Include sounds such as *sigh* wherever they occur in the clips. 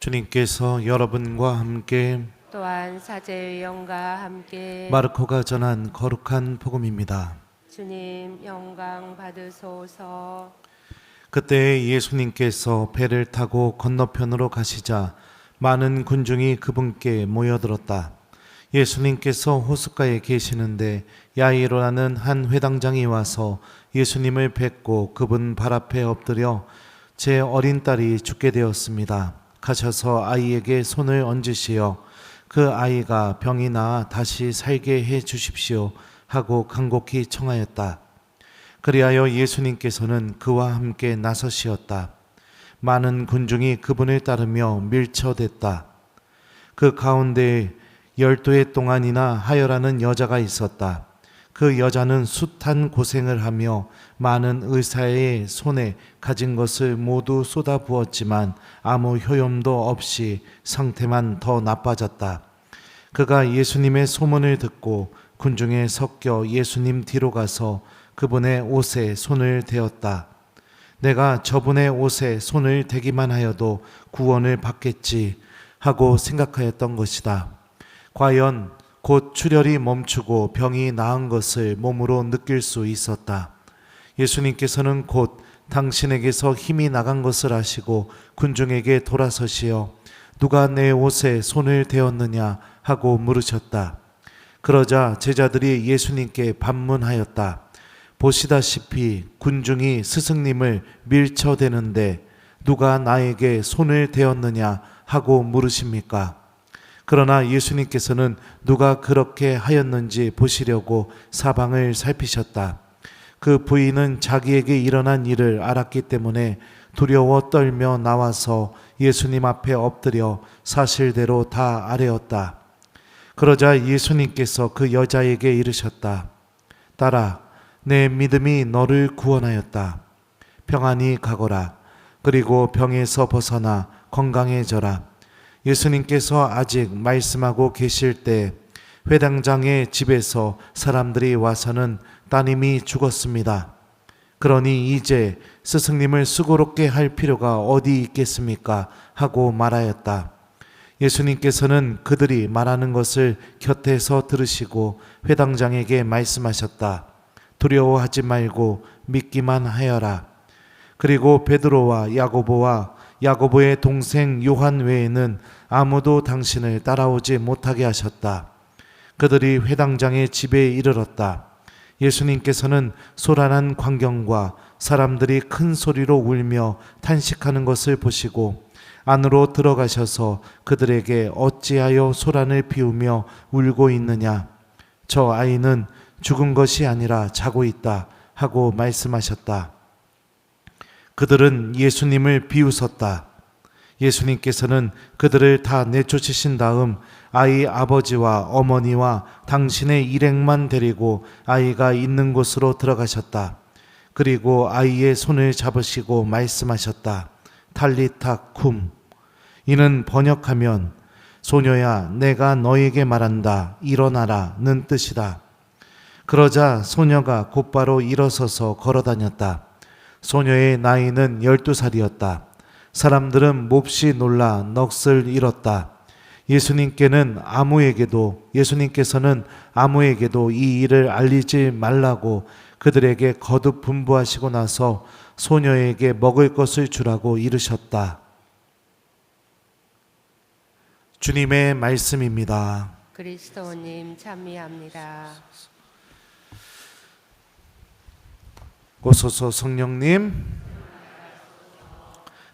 주님께서 여러분과 함께 또한 사제의 영과 함께 마르코가 전한 거룩한 복음입니다. 주님 영광 받으소서 그때 예수님께서 배를 타고 건너편으로 가시자 많은 군중이 그분께 모여들었다. 예수님께서 호숫가에 계시는데 야이로라는 한 회당장이 와서 예수님을 뵙고 그분 발 앞에 엎드려 제 어린 딸이 죽게 되었습니다. 가셔서 아이에게 손을 얹으시어 그 아이가 병이 나아 다시 살게 해 주십시오 하고 간곡히 청하였다. 그리하여 예수님께서는 그와 함께 나서시었다. 많은 군중이 그분을 따르며 밀쳐댔다. 그 가운데 열두 해 동안이나 하여라는 여자가 있었다. 그 여자는 숱한 고생을 하며 많은 의사의 손에 가진 것을 모두 쏟아 부었지만 아무 효용도 없이 상태만 더 나빠졌다. 그가 예수님의 소문을 듣고 군중에 섞여 예수님 뒤로 가서 그분의 옷에 손을 대었다. 내가 저분의 옷에 손을 대기만 하여도 구원을 받겠지 하고 생각하였던 것이다. 과연 곧 출혈이 멈추고 병이 나은 것을 몸으로 느낄 수 있었다. 예수님께서는 곧 당신에게서 힘이 나간 것을 아시고 군중에게 돌아서시어 누가 내 옷에 손을 대었느냐 하고 물으셨다. 그러자 제자들이 예수님께 반문하였다. 보시다시피 군중이 스승님을 밀쳐대는데 누가 나에게 손을 대었느냐 하고 물으십니까? 그러나 예수님께서는 누가 그렇게 하였는지 보시려고 사방을 살피셨다. 그 부인은 자기에게 일어난 일을 알았기 때문에 두려워 떨며 나와서 예수님 앞에 엎드려 사실대로 다 아뢰었다. 그러자 예수님께서 그 여자에게 이르셨다. 딸아, 내 믿음이 너를 구원하였다. 평안히 가거라. 그리고 병에서 벗어나 건강해져라. 예수님께서 아직 말씀하고 계실 때 회당장의 집에서 사람들이 와서는 따님이 죽었습니다. 그러니 이제 스승님을 수고롭게 할 필요가 어디 있겠습니까? 하고 말하였다. 예수님께서는 그들이 말하는 것을 곁에서 들으시고 회당장에게 말씀하셨다. 두려워하지 말고 믿기만 하여라. 그리고 베드로와 야고보와 야고보의 동생 요한 외에는 아무도 당신을 따라오지 못하게 하셨다. 그들이 회당장의 집에 이르렀다. 예수님께서는 소란한 광경과 사람들이 큰 소리로 울며 탄식하는 것을 보시고 안으로 들어가셔서 그들에게 어찌하여 소란을 피우며 울고 있느냐? 저 아이는 죽은 것이 아니라 자고 있다 하고 말씀하셨다. 그들은 예수님을 비웃었다. 예수님께서는 그들을 다 내쫓으신 다음 아이 아버지와 어머니와 당신의 일행만 데리고 아이가 있는 곳으로 들어가셨다. 그리고 아이의 손을 잡으시고 말씀하셨다. 탈리타 쿰. 이는 번역하면 소녀야 내가 너에게 말한다. 일어나라는 뜻이다. 그러자 소녀가 곧바로 일어서서 걸어 다녔다. 소녀의 나이는 열두 살이었다. 사람들은 몹시 놀라 넋을 잃었다. 예수님께는 아무에게도 예수님께서는 아무에게도 이 일을 알리지 말라고 그들에게 거듭 분부하시고 나서 소녀에게 먹을 것을 주라고 이르셨다. 주님의 말씀입니다. 그리스도님 찬미합니다 고소서 성령님,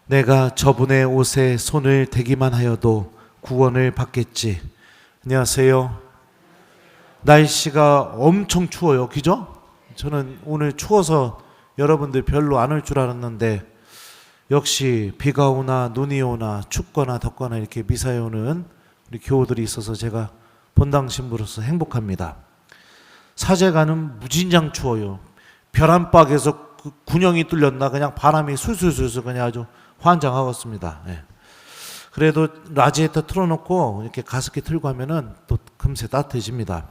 내가 저분의 옷에 손을 대기만 하여도 구원을 받겠지. 안녕하세요. 날씨가 엄청 추워요. 그죠? 저는 오늘 추워서 여러분들 별로 안 올 줄 알았는데 역시 비가 오나 눈이 오나 춥거나 덥거나 이렇게 미사에 오는 우리 교우들이 있어서 제가 본당 신부로서 행복합니다. 사제가는 무진장 추워요. 벼란박에서 그 군형이 뚫렸나 그냥 바람이 술술술술 그냥 아주 환장하겠습니다. 예. 그래도 라지에터 틀어놓고 이렇게 가습기 틀고 하면은 또 금세 따뜻해집니다.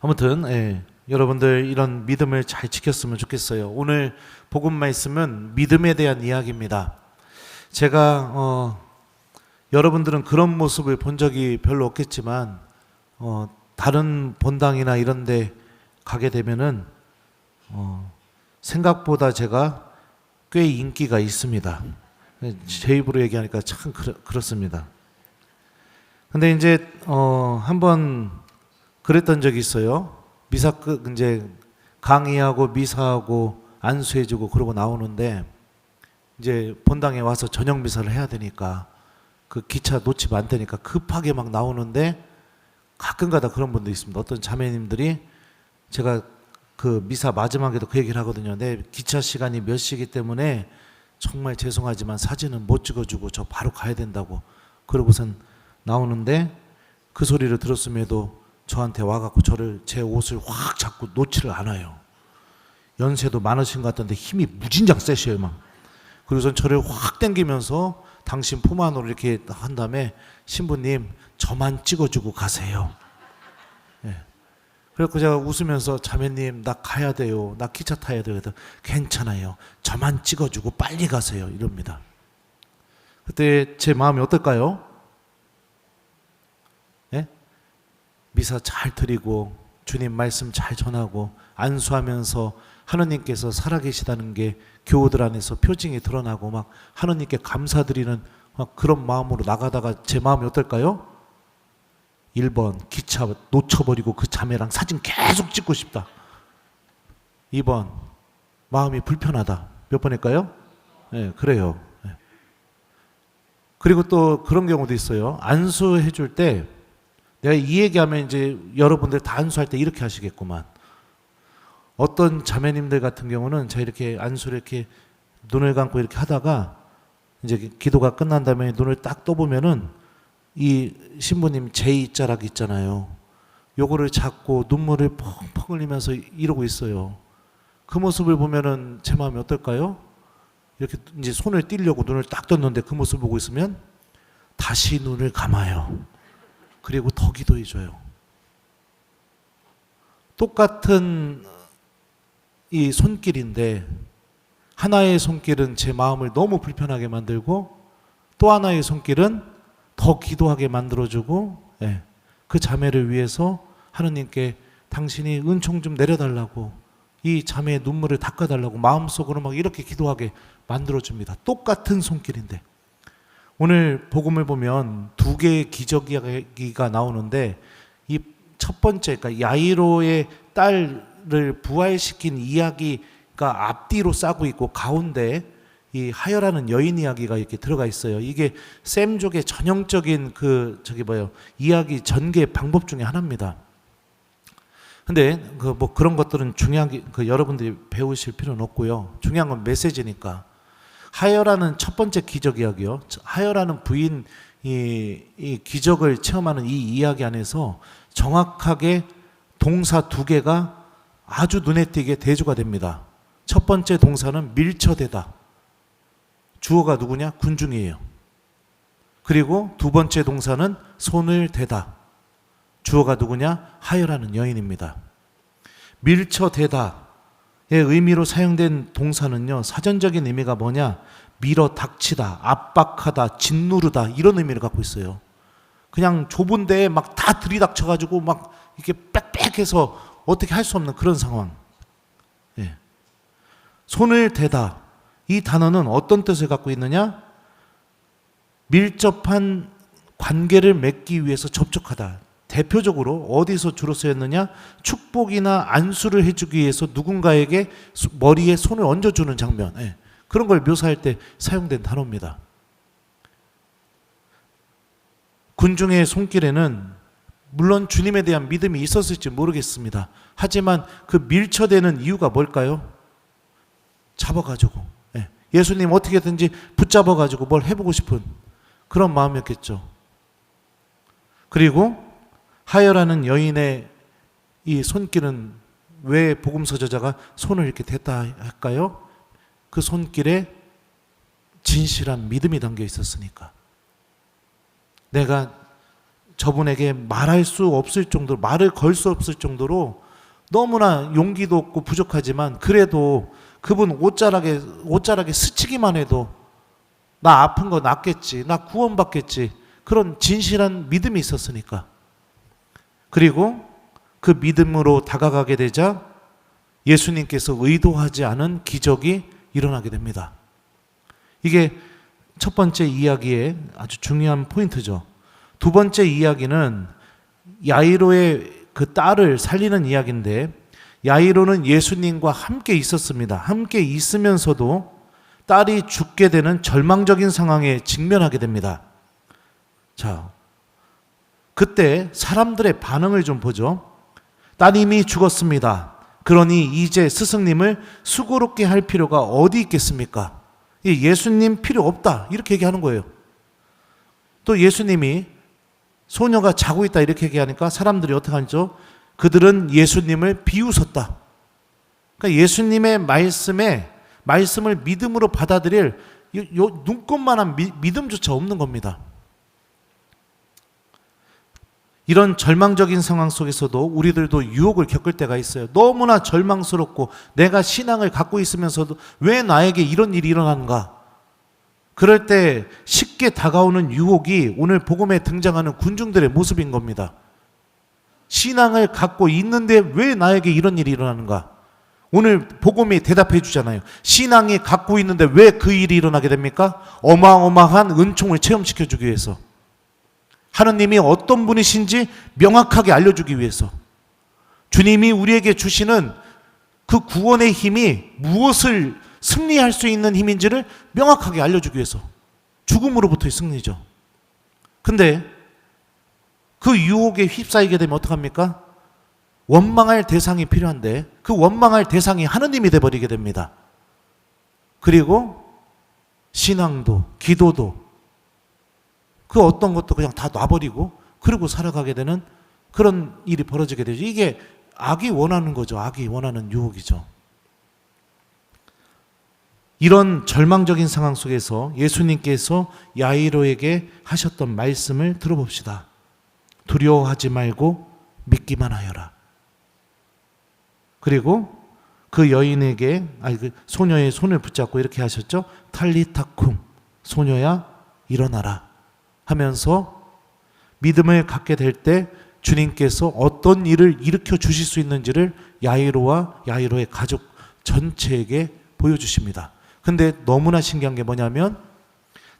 아무튼 예, 여러분들 이런 믿음을 잘 지켰으면 좋겠어요. 오늘 복음 말씀은 믿음에 대한 이야기입니다. 제가 어, 여러분들은 그런 모습을 본 적이 별로 없겠지만 어, 다른 본당이나 이런데 가게 되면은 어, 생각보다 제가 꽤 인기가 있습니다. 제 입으로 얘기하니까 참 그렇, 그렇습니다. 근데 이제 어, 한번 그랬던 적이 있어요. 미사 끝 이제 강의하고 미사하고 안수해주고 그러고 나오는데 이제 본당에 와서 저녁 미사를 해야 되니까 그 기차 놓치면 안 되니까 급하게 막 나오는데 가끔가다 그런 분도 있습니다. 어떤 자매님들이 제가 그 미사 마지막에도 그 얘기를 하거든요. 내 기차 시간이 몇 시기 때문에 정말 죄송하지만 사진은 못 찍어주고 저 바로 가야 된다고 그러고선 나오는데 그 소리를 들었음에도 저한테 와갖고 저를 제 옷을 확 잡고 놓지를 않아요. 연세도 많으신 것 같던데 힘이 무진장 세셔요 막. 그리고선 저를 확 당기면서 당신 품 안으로 이렇게 한 다음에 신부님 저만 찍어주고 가세요. 예. 그래서 제가 웃으면서 자매님 나 가야 돼요. 나 기차 타야 돼요. 괜찮아요. 저만 찍어주고 빨리 가세요. 이럽니다. 그때 제 마음이 어떨까요? 예? 미사 잘 드리고 주님 말씀 잘 전하고 안수하면서 하느님께서 살아계시다는 게 교우들 안에서 표징이 드러나고 막 하느님께 감사드리는 막 그런 마음으로 나가다가 제 마음이 어떨까요? 1번 기차 놓쳐버리고 그 자매랑 사진 계속 찍고 싶다. 2번 마음이 불편하다. 몇 번일까요? 네, 그래요. 네. 그리고 또 그런 경우도 있어요. 안수해 줄 때 내가 이 얘기하면 이제 여러분들 다 안수할 때 이렇게 하시겠구만. 어떤 자매님들 같은 경우는 제가 이렇게 안수를 이렇게 눈을 감고 이렇게 하다가 이제 기도가 끝난 다음에 눈을 딱 떠보면은 이 신부님 제2자락 있잖아요. 요거를 잡고 눈물을 펑펑 흘리면서 이러고 있어요. 그 모습을 보면은 제 마음이 어떨까요? 이렇게 이제 손을 띄려고 눈을 딱 떴는데 그 모습을 보고 있으면 다시 눈을 감아요. 그리고 더 기도해 줘요. 똑같은 이 손길인데 하나의 손길은 제 마음을 너무 불편하게 만들고 또 하나의 손길은 더 기도하게 만들어주고 예, 그 자매를 위해서 하느님께 당신이 은총 좀 내려달라고 이 자매의 눈물을 닦아달라고 마음속으로 막 이렇게 기도하게 만들어줍니다. 똑같은 손길인데 오늘 복음을 보면 두 개의 기적이가 나오는데 이 첫 번째 그러니까 야이로의 딸을 부활시킨 이야기가 앞뒤로 싸고 있고 가운데 이 하여라는 여인 이야기가 이렇게 들어가 있어요. 이게 샘족의 전형적인 그 저기 뭐요 이야기 전개 방법 중에 하나입니다. 근데 그 뭐 그런 것들은 중요하게 그 여러분들이 배우실 필요는 없고요. 중요한 건 메시지니까. 하여라는 첫 번째 기적 이야기요. 하여라는 부인 이, 이 기적을 체험하는 이 이야기 안에서 정확하게 동사 두 개가 아주 눈에 띄게 대조가 됩니다. 첫 번째 동사는 밀쳐대다. 주어가 누구냐? 군중이에요. 그리고 두 번째 동사는 손을 대다. 주어가 누구냐? 하여라는 여인입니다. 밀쳐대다의 의미로 사용된 동사는요, 사전적인 의미가 뭐냐? 밀어 닥치다, 압박하다, 짓누르다, 이런 의미를 갖고 있어요. 그냥 좁은 데에 막 다 들이닥쳐가지고 막 이렇게 빽빽해서 어떻게 할 수 없는 그런 상황. 예. 손을 대다. 이 단어는 어떤 뜻을 갖고 있느냐? 밀접한 관계를 맺기 위해서 접촉하다. 대표적으로 어디서 주로 쓰였느냐? 축복이나 안수를 해주기 위해서 누군가에게 수- 머리에 손을 얹어주는 장면. 예. 그런 걸 묘사할 때 사용된 단어입니다. 군중의 손길에는 물론 주님에 대한 믿음이 있었을지 모르겠습니다. 하지만 그 밀쳐대는 이유가 뭘까요? 잡아가지고 예. 예수님 어떻게든지 붙잡아 가지고 뭘 해보고 싶은 그런 마음이었겠죠. 그리고 하여라는 여인의 이 손길은 왜 복음서 저자가 손을 이렇게 댔다 할까요? 그 손길에 진실한 믿음이 담겨 있었으니까. 내가 저분에게 말할 수 없을 정도로 말을 걸 수 없을 정도로 너무나 용기도 없고 부족하지만 그래도 그분 옷자락에 옷자락에 스치기만 해도 나 아픈 거 낫겠지. 나 구원받겠지. 그런 진실한 믿음이 있었으니까. 그리고 그 믿음으로 다가가게 되자 예수님께서 의도하지 않은 기적이 일어나게 됩니다. 이게 첫 번째 이야기의 아주 중요한 포인트죠. 두 번째 이야기는 야이로의 그 딸을 살리는 이야기인데 야이로는 예수님과 함께 있었습니다. 함께 있으면서도 딸이 죽게 되는 절망적인 상황에 직면하게 됩니다. 자, 그때 사람들의 반응을 좀 보죠. 따님이 죽었습니다. 그러니 이제 스승님을 수고롭게 할 필요가 어디 있겠습니까? 이 예수님 필요 없다. 이렇게 얘기하는 거예요. 또 예수님이 소녀가 자고 있다. 이렇게 얘기하니까 사람들이 어떻게 하죠? 그들은 예수님을 비웃었다. 그러니까 예수님의 말씀에 말씀을 믿음으로 받아들일 요, 요 눈꽃만한 미- 믿음조차 없는 겁니다. 이런 절망적인 상황 속에서도 우리들도 유혹을 겪을 때가 있어요. 너무나 절망스럽고 내가 신앙을 갖고 있으면서도 왜 나에게 이런 일이 일어나는가? 그럴 때 쉽게 다가오는 유혹이 오늘 복음에 등장하는 군중들의 모습인 겁니다. 신앙을 갖고 있는데 왜 나에게 이런 일이 일어나는가? 오늘 복음이 대답해 주잖아요. 신앙이 갖고 있는데 왜 그 일이 일어나게 됩니까? 어마어마한 은총을 체험시켜 주기 위해서. 하느님이 어떤 분이신지 명확하게 알려주기 위해서 주님이 우리에게 주시는 그 구원의 힘이 무엇을 승리할 수 있는 힘인지를 명확하게 알려주기 위해서 죽음으로부터의 승리죠. 근데 그 유혹에 휩싸이게 되면 어떡합니까? 원망할 대상이 필요한데 그 원망할 대상이 하느님이 돼버리게 됩니다. 그리고 신앙도 기도도 그 어떤 것도 그냥 다 놔버리고 그러고 살아가게 되는 그런 일이 벌어지게 되죠. 이게 악이 원하는 거죠. 악이 원하는 유혹이죠. 이런 절망적인 상황 속에서 예수님께서 야이로에게 하셨던 말씀을 들어봅시다. 두려워하지 말고 믿기만 하여라. 그리고 그 여인에게 아니 그 소녀의 손을 붙잡고 이렇게 하셨죠. 탈리타쿰 소녀야 일어나라. 하면서 믿음을 갖게 될 때 주님께서 어떤 일을 일으켜 주실 수 있는지를 야이로와 야이로의 가족 전체에게 보여주십니다. 근데 너무나 신기한 게 뭐냐면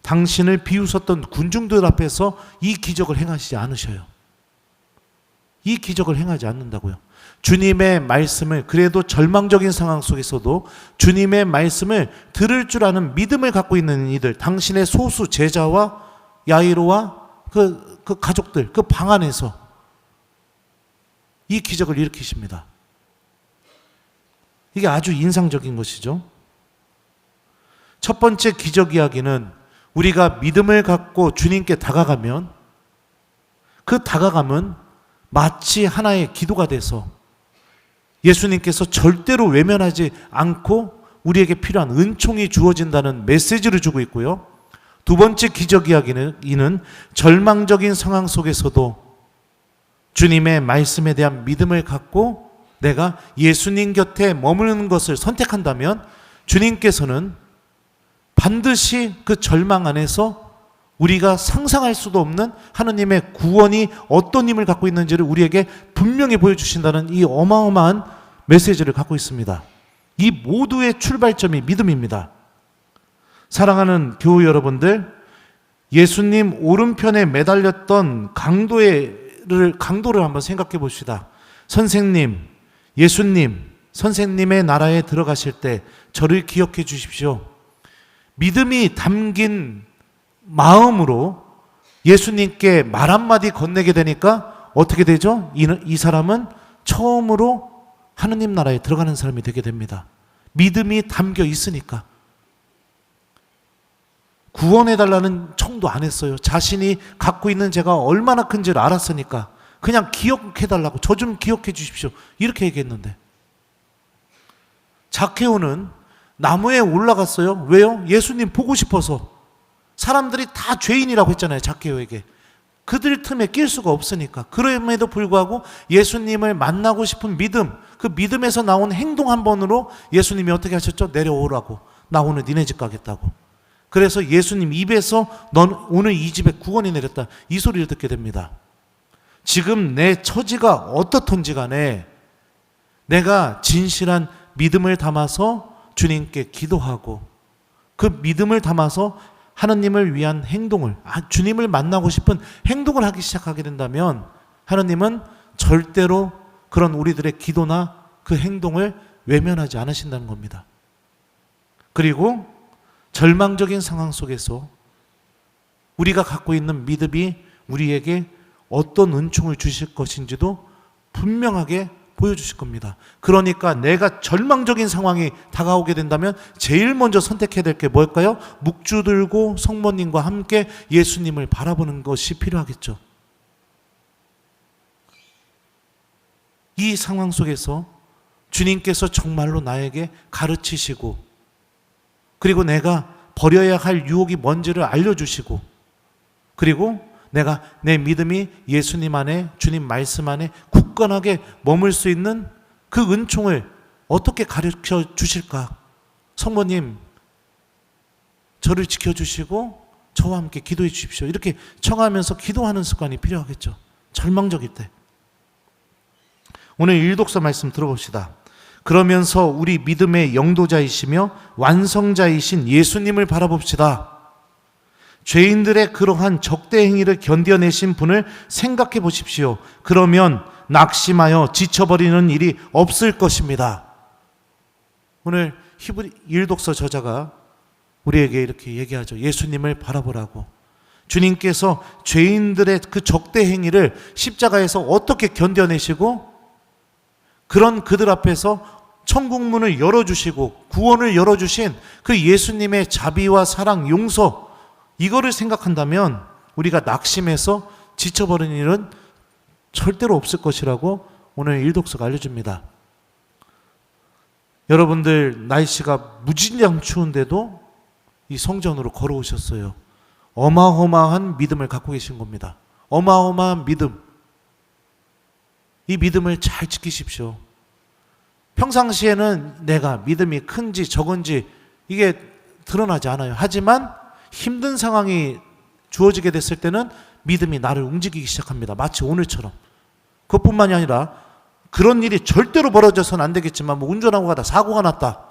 당신을 비웃었던 군중들 앞에서 이 기적을 행하시지 않으셔요. 이 기적을 행하지 않는다고요. 주님의 말씀을 그래도 절망적인 상황 속에서도 주님의 말씀을 들을 줄 아는 믿음을 갖고 있는 이들, 당신의 소수 제자와 야이로와 그, 그 가족들, 그 방 안에서 이 기적을 일으키십니다. 이게 아주 인상적인 것이죠. 첫 번째 기적 이야기는 우리가 믿음을 갖고 주님께 다가가면 그 다가감은 마치 하나의 기도가 돼서 예수님께서 절대로 외면하지 않고 우리에게 필요한 은총이 주어진다는 메시지를 주고 있고요. 두 번째 기적 이야기는 절망적인 상황 속에서도 주님의 말씀에 대한 믿음을 갖고 내가 예수님 곁에 머무는 것을 선택한다면 주님께서는 반드시 그 절망 안에서 우리가 상상할 수도 없는 하느님의 구원이 어떤 힘을 갖고 있는지를 우리에게 분명히 보여주신다는 이 어마어마한 메시지를 갖고 있습니다. 이 모두의 출발점이 믿음입니다. 사랑하는 교우 여러분들, 예수님 오른편에 매달렸던 강도를 강도를 한번 생각해 봅시다. 선생님, 예수님, 선생님의 나라에 들어가실 때 저를 기억해 주십시오. 믿음이 담긴 마음으로 예수님께 말 한마디 건네게 되니까 어떻게 되죠? 이, 이 사람은 처음으로 하느님 나라에 들어가는 사람이 되게 됩니다. 믿음이 담겨 있으니까. 구원해달라는 청도 안 했어요. 자신이 갖고 있는 죄가 얼마나 큰지를 알았으니까. 그냥 기억해달라고. 저 좀 기억해 주십시오. 이렇게 얘기했는데. 자케오는 나무에 올라갔어요. 왜요? 예수님 보고 싶어서. 사람들이 다 죄인이라고 했잖아요. 자케오에게. 그들 틈에 낄 수가 없으니까. 그럼에도 불구하고 예수님을 만나고 싶은 믿음, 그 믿음에서 나온 행동 한 번으로 예수님이 어떻게 하셨죠? 내려오라고. 나 오늘 니네 집 가겠다고. 그래서 예수님 입에서 넌 오늘 이 집에 구원이 내렸다. 이 소리를 듣게 됩니다. 지금 내 처지가 어떻든지 간에 내가 진실한 믿음을 담아서 주님께 기도하고 그 믿음을 담아서 하나님을 위한 행동을, 아, 주님을 만나고 싶은 행동을 하기 시작하게 된다면 하나님은 절대로 그런 우리들의 기도나 그 행동을 외면하지 않으신다는 겁니다. 그리고 절망적인 상황 속에서 우리가 갖고 있는 믿음이 우리에게 어떤 은총을 주실 것인지도 분명하게 보여주실 겁니다. 그러니까 내가 절망적인 상황이 다가오게 된다면 제일 먼저 선택해야 될 게 뭘까요? 묵주 들고 성모님과 함께 예수님을 바라보는 것이 필요하겠죠. 이 상황 속에서 주님께서 정말로 나에게 가르치시고 그리고 내가 버려야 할 유혹이 뭔지를 알려주시고 그리고 내가 내 믿음이 예수님 안에 주님 말씀 안에 굳건하게 머물 수 있는 그 은총을 어떻게 가르쳐 주실까? 성모님 저를 지켜주시고 저와 함께 기도해 주십시오. 이렇게 청하면서 기도하는 습관이 필요하겠죠. 절망적일 때. 오늘 일독서 말씀 들어봅시다. 그러면서 우리 믿음의 영도자이시며 완성자이신 예수님을 바라봅시다. 죄인들의 그러한 적대 행위를 견뎌내신 분을 생각해 보십시오. 그러면 낙심하여 지쳐버리는 일이 없을 것입니다. 오늘 히브리 일독서 저자가 우리에게 이렇게 얘기하죠. 예수님을 바라보라고. 주님께서 죄인들의 그 적대 행위를 십자가에서 어떻게 견뎌내시고 그런 그들 앞에서 천국문을 열어주시고 구원을 열어주신 그 예수님의 자비와 사랑, 용서 이거를 생각한다면 우리가 낙심해서 지쳐버리는 일은 절대로 없을 것이라고 오늘 일독서가 알려줍니다. 여러분들 날씨가 무진장 추운데도 이 성전으로 걸어오셨어요. 어마어마한 믿음을 갖고 계신 겁니다. 어마어마한 믿음. 이 믿음을 잘 지키십시오. 평상시에는 내가 믿음이 큰지 적은지 이게 드러나지 않아요. 하지만 힘든 상황이 주어지게 됐을 때는 믿음이 나를 움직이기 시작합니다. 마치 오늘처럼. 그것뿐만이 아니라 그런 일이 절대로 벌어져서는 안 되겠지만 뭐 운전하고 가다 사고가 났다.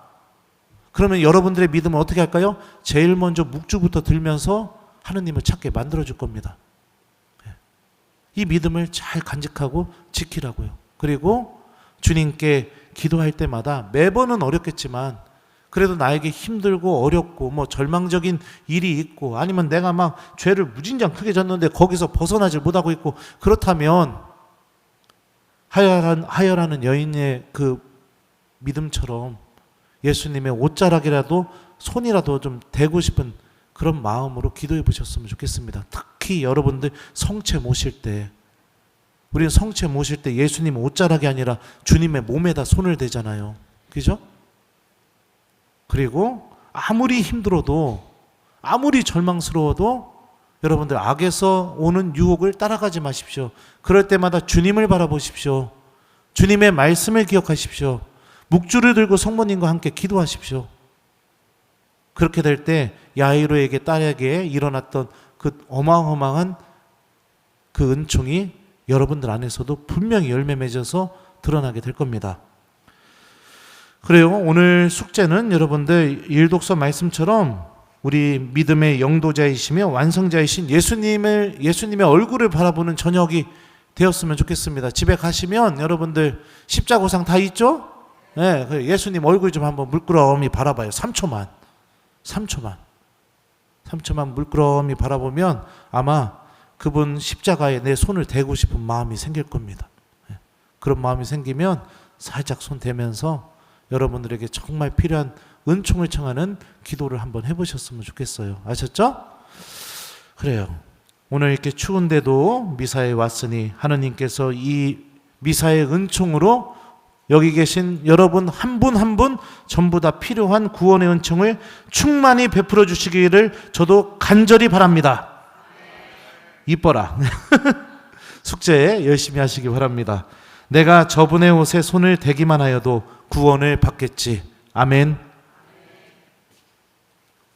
그러면 여러분들의 믿음은 어떻게 할까요? 제일 먼저 묵주부터 들면서 하느님을 찾게 만들어 줄 겁니다. 예. 이 믿음을 잘 간직하고 지키라고요. 그리고 주님께 기도할 때마다 매번은 어렵겠지만 그래도 나에게 힘들고 어렵고 뭐 절망적인 일이 있고 아니면 내가 막 죄를 무진장 크게 졌는데 거기서 벗어나질 못하고 있고 그렇다면 하여란, 하여라는 여인의 그 믿음처럼 예수님의 옷자락이라도 손이라도 좀 대고 싶은 그런 마음으로 기도해 보셨으면 좋겠습니다. 특히 여러분들 성체 모실 때 우리는 성체 모실 때 예수님 옷자락이 아니라 주님의 몸에다 손을 대잖아요. 그죠? 그리고 아무리 힘들어도 아무리 절망스러워도 여러분들 악에서 오는 유혹을 따라가지 마십시오. 그럴 때마다 주님을 바라보십시오. 주님의 말씀을 기억하십시오. 묵주를 들고 성모님과 함께 기도하십시오. 그렇게 될 때 야이로에게 딸에게 일어났던 그 어마어마한 그 은총이 여러분들 안에서도 분명히 열매 맺어서 드러나게 될 겁니다. 그래요. 오늘 숙제는 여러분들 일독서 말씀처럼 우리 믿음의 영도자이시며 완성자이신 예수님을 예수님의 얼굴을 바라보는 저녁이 되었으면 좋겠습니다. 집에 가시면 여러분들 십자고상 다 있죠? 네, 그 예수님 얼굴 좀 한번 물끄러미 바라봐요. 3초만. 3초만. 3초만 물끄러미 바라보면 아마 그분 십자가에 내 손을 대고 싶은 마음이 생길 겁니다. 네, 그런 마음이 생기면 살짝 손 대면서 여러분들에게 정말 필요한 은총을 청하는 기도를 한번 해보셨으면 좋겠어요. 아셨죠? 그래요. 오늘 이렇게 추운데도 미사에 왔으니 하느님께서 이 미사의 은총으로 여기 계신 여러분 한 분 한 분 전부 다 필요한 구원의 은총을 충만히 베풀어 주시기를 저도 간절히 바랍니다. 이뻐라. *laughs* 숙제 열심히 하시기 바랍니다. 내가 저분의 옷에 손을 대기만 하여도 구원을 받겠지. 아멘.